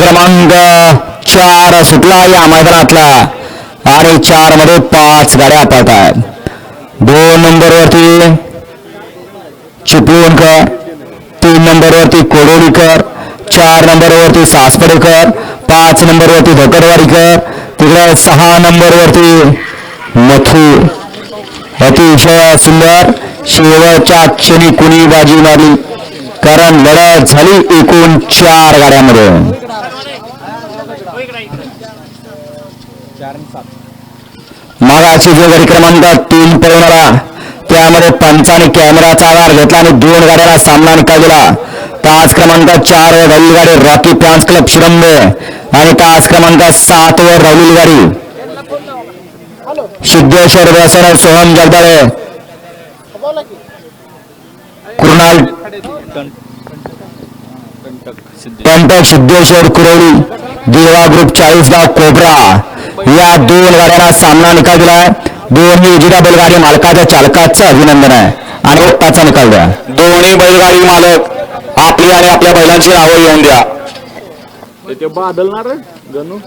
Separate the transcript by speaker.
Speaker 1: क्रमांक चार सुटला या मैदानातला. आणि चारमध्ये पाच गाड्या पळत आहेत दोन नंबरवरती चिपळूणकर तीन नंबरवरती कोडोलीकर चार नंबरवरती सासपडेकर पाच नंबरवरती धोकडवाडीकर तिकडे सहा नंबरवरती मथू. अतिशय सुंदर शेवटच्या क्षणी कुणी बाजी मारली? कारण लढत झाली एकूण चार गाड्यामध्ये. मागाची जो गाडी क्रमांक तीन पळवणारा त्यामध्ये पंचाने कॅमेराचा आधार घेतला आणि दोन गाड्यांना सामना निकाल दिला. तास क्रमांक चार वर राहिलेली गाडी रॉकी फॅन्स क्लब शिरंबे आणि तास क्रमांक सात वर राहिलेली गाडी सिद्धेश्वर व्यसन सोहम जगदाळे. कृणाल कंटक सिद्धेश्वर कुरवली देवा ग्रुप चाळीसगाव कोबरा. या दोन गाड्यांना सामना निकाल दिलाय. दोन्ही उजिरा बैलगाडी मालकाच्या चालकाचं अभिनंदन आहे. आणि ओटाचा निकाल द्या. दोन्ही बैलगाडी मालक आपली आणि आपल्या बैलांची नावं येऊन द्या.
Speaker 2: ते गणू.